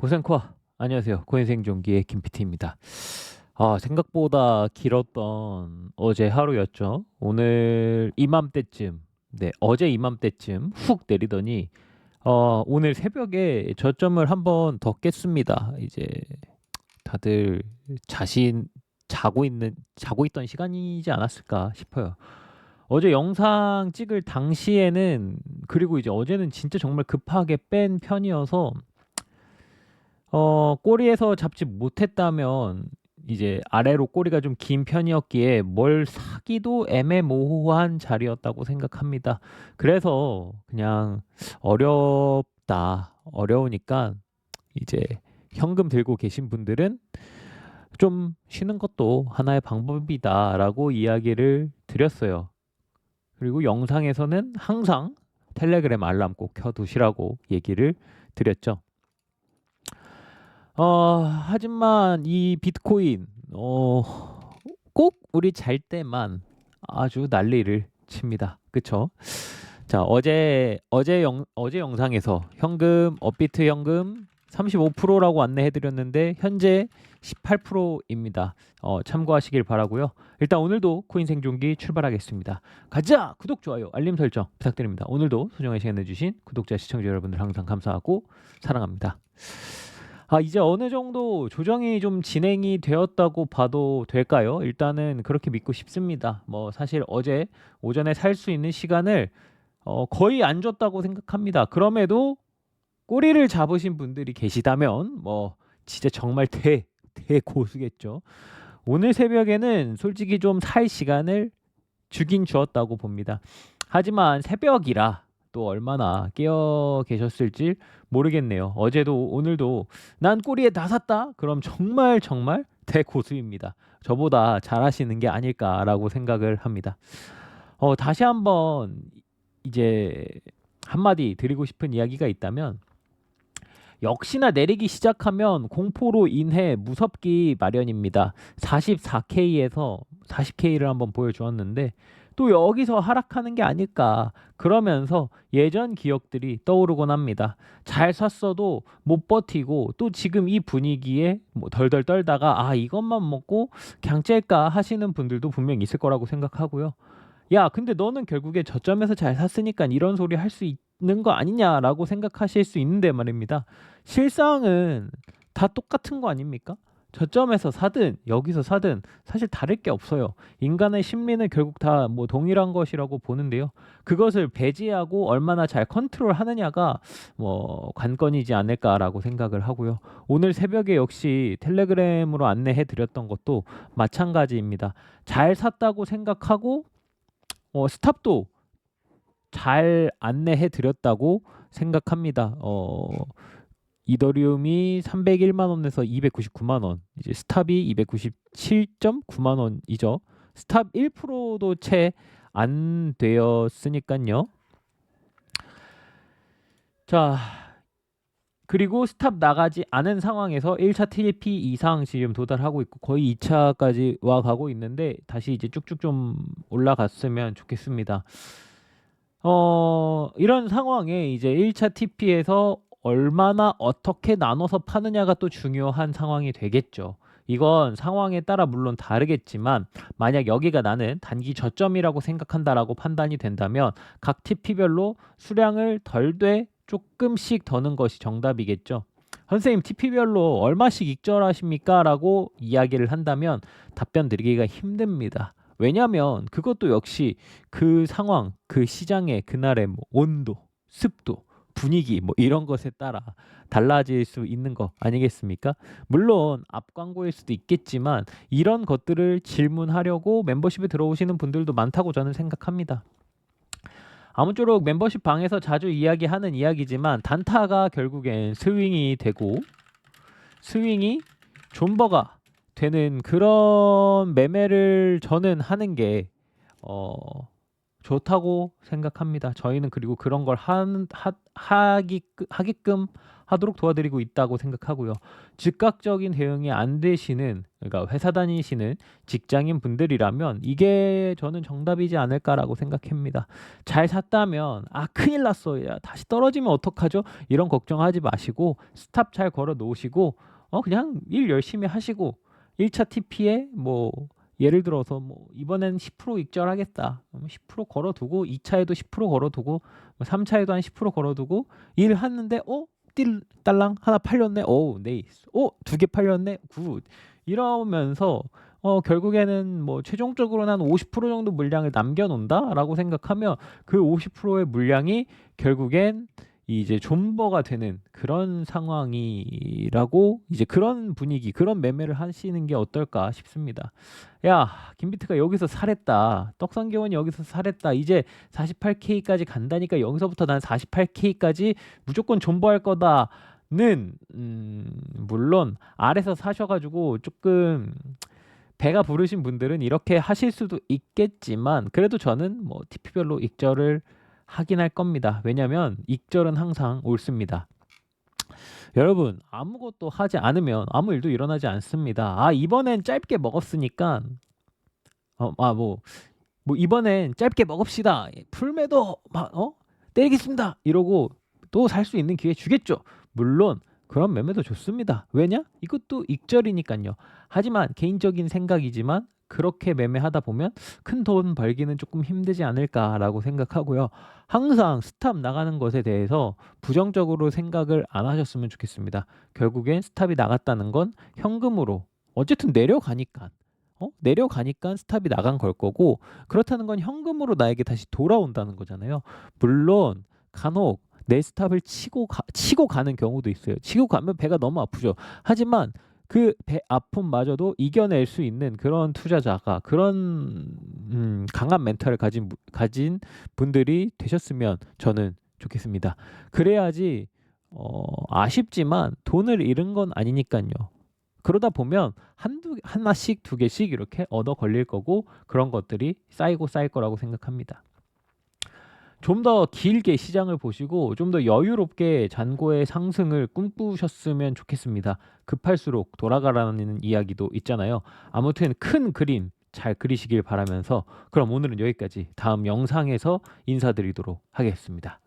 고생코아 안녕하세요. 고인생존기의 김PT입니다. 아 생각보다 길었던 어제 하루였죠. 오늘 이맘때쯤 네 어제 이맘때쯤 훅 내리더니 어 오늘 새벽에 저점을 한번 더 깼습니다. 이제 다들 자신 자고 있는 자고 있던 시간이지 않았을까 싶어요. 어제 영상 찍을 당시에는 그리고 이제 어제는 진짜 정말 급하게 뺀 편이어서 어, 꼬리에서 잡지 못했다면 이제 아래로 꼬리가 좀 긴 편이었기에 뭘 사기도 애매모호한 자리였다고 생각합니다. 그래서 그냥 어렵다. 어려우니까 이제 현금 들고 계신 분들은 좀 쉬는 것도 하나의 방법이다라고 이야기를 드렸어요. 그리고 영상에서는 항상 텔레그램 알람 꼭 켜두시라고 얘기를 드렸죠. 어, 하지만 이 비트코인, 어, 꼭 우리 잘 때만 아주 난리를 칩니다. 그쵸? 자, 어제, 어제 영, 어제 영상에서 현금, 업비트 현금 35%라고 안내해 드렸는데, 현재 18%입니다. 어, 참고하시길 바라고요 일단 오늘도 코인 생존기 출발하겠습니다. 가자! 구독, 좋아요, 알림 설정 부탁드립니다. 오늘도 소중한 시간 내 주신 구독자, 시청자 여러분들 항상 감사하고 사랑합니다. 아, 이제 어느 정도 조정이 좀 진행이 되었다고 봐도 될까요? 일단은 그렇게 믿고 싶습니다. 뭐 사실 어제 오전에 살 수 있는 시간을 어, 거의 안 줬다고 생각합니다. 그럼에도 꼬리를 잡으신 분들이 계시다면 뭐 진짜 정말 대 대고수겠죠. 오늘 새벽에는 솔직히 좀 살 시간을 주긴 주었다고 봅니다. 하지만 새벽이라 또 얼마나 깨어 계셨을지 모르겠네요. 어제도 오늘도 난 꼬리에 다 샀다. 그럼 정말 정말 대고수입니다. 저보다 잘하시는 게 아닐까라고 생각을 합니다. 어, 다시 한번 이제 한마디 드리고 싶은 이야기가 있다면 역시나 내리기 시작하면 공포로 인해 무섭기 마련입니다. 44K에서 40K를 한번 보여주었는데 또 여기서 하락하는 게 아닐까 그러면서 예전 기억들이 떠오르곤 합니다. 잘 샀어도 못 버티고 또 지금 이 분위기에 뭐 덜덜 떨다가 아 이것만 먹고 그냥 찔까 하시는 분들도 분명 있을 거라고 생각하고요. 야 근데 너는 결국에 저점에서 잘 샀으니까 이런 소리 할 수 있는 거 아니냐라고 생각하실 수 있는데 말입니다. 실상은 다 똑같은 거 아닙니까? 저점에서 사든 여기서 사든 사실 다를 게 없어요. 인간의 심리는 결국 다 뭐 동일한 것이라고 보는데요. 그것을 배제하고 얼마나 잘 컨트롤 하느냐가 뭐 관건이지 않을까라고 생각을 하고요. 오늘 새벽에 역시 텔레그램으로 안내해 드렸던 것도 마찬가지입니다. 잘 샀다고 생각하고 어, 스탑도 잘 안내해 드렸다고 생각합니다. 어, 이더리움이 301만 원에서 299만 원, 이제 스탑이 297.9만 원이죠. 스탑 1%도 채 안 되었으니까요. 자, 그리고 스탑 나가지 않은 상황에서 1차 TP 이상 지금 도달하고 있고 거의 2차까지 와 가고 있는데 다시 이제 쭉쭉 좀 올라갔으면 좋겠습니다. 어, 이런 상황에 이제 1차 TP에서 얼마나 어떻게 나눠서 파느냐가 또 중요한 상황이 되겠죠. 이건 상황에 따라 물론 다르겠지만 만약 여기가 나는 단기 저점이라고 생각한다라고 판단이 된다면 각 TP별로 수량을 덜 돼 조금씩 더는 것이 정답이겠죠. 선생님 TP별로 얼마씩 익절하십니까? 라고 이야기를 한다면 답변 드리기가 힘듭니다. 왜냐하면 그것도 역시 그 상황, 그 시장의 그날의 뭐 온도, 습도, 분위기 뭐 이런 것에 따라 달라질 수 있는 거 아니겠습니까? 물론 앞 광고일 수도 있겠지만 이런 것들을 질문하려고 멤버십에 들어오시는 분들도 많다고 저는 생각합니다. 아무쪼록 멤버십 방에서 자주 이야기하는 이야기지만 단타가 결국엔 스윙이 되고 스윙이 존버가 되는 그런 매매를 저는 하는 게 어, 좋다고 생각합니다. 저희는 그리고 그런 걸 한, 하, 하기, 하게끔 하도록 도와드리고 있다고 생각하고요. 즉각적인 대응이 안 되시는 그러니까 회사 다니시는 직장인 분들이라면 이게 저는 정답이지 않을까라고 생각합니다. 잘 샀다면 아 큰일 났어. 야, 다시 떨어지면 어떡하죠? 이런 걱정하지 마시고 스탑 잘 걸어 놓으시고 어 그냥 일 열심히 하시고 1차 TP에 뭐 예를 들어서 뭐 이번엔 10% 익절하겠다. 그러면 10% 걸어두고 2차에도 10% 걸어두고 3차에도 한 10% 걸어두고 일 하는데 어? 띨 딸랑 하나 팔렸네. 오, 네이스. 오, 두 개 팔렸네. 굿. 이러면서 어 결국에는 뭐 최종적으로는 한 50% 정도 물량을 남겨 놓는다라고 생각하면 그 50%의 물량이 결국엔 이제 존버가 되는 그런 상황이라고 이제 그런 분위기, 그런 매매를 하시는 게 어떨까 싶습니다. 야, 김비트가 여기서 살했다. 떡상교원이 여기서 살했다. 이제 48K까지 간다니까 여기서부터 난 48K까지 무조건 존버할 거다 는 음, 물론 아래서 사셔가지고 조금 배가 부르신 분들은 이렇게 하실 수도 있겠지만 그래도 저는 뭐 TP별로 익절을 하긴 할 겁니다. 왜냐면 익절은 항상 옳습니다. 여러분 아무것도 하지 않으면 아무 일도 일어나지 않습니다. 아 이번엔 짧게 먹었으니까 어 아뭐 뭐 이번엔 짧게 먹읍시다. 풀매도 막 어 때리겠습니다. 이러고 또 살 수 있는 기회 주겠죠. 물론 그런 매매도 좋습니다. 왜냐? 이것도 익절이니까요. 하지만 개인적인 생각이지만 그렇게 매매하다 보면 큰 돈 벌기는 조금 힘들지 않을까라고 생각하고요. 항상 스탑 나가는 것에 대해서 부정적으로 생각을 안 하셨으면 좋겠습니다. 결국엔 스탑이 나갔다는 건 현금으로 어쨌든 내려가니까 어? 내려가니까 스탑이 나간 걸 거고 그렇다는 건 현금으로 나에게 다시 돌아온다는 거잖아요. 물론 간혹 내 스탑을 치고 가, 치고 가는 경우도 있어요. 치고 가면 배가 너무 아프죠. 하지만 그배 아픔마저도 이겨낼 수 있는 그런 투자자가 그런 음, 강한 멘탈을 가진 부- 가진 분들이 되셨으면 저는 좋겠습니다. 그래야지 어, 아쉽지만 돈을 잃은 건 아니니까요. 그러다 보면 한두 하나씩 두 개씩 이렇게 얻어 걸릴 거고 그런 것들이 쌓이고 쌓일 거라고 생각합니다. 좀 더 길게 시장을 보시고 좀 더 여유롭게 잔고의 상승을 꿈꾸셨으면 좋겠습니다. 급할수록 돌아가라는 이야기도 있잖아요. 아무튼 큰 그림 잘 그리시길 바라면서 그럼 오늘은 여기까지 다음 영상에서 인사드리도록 하겠습니다.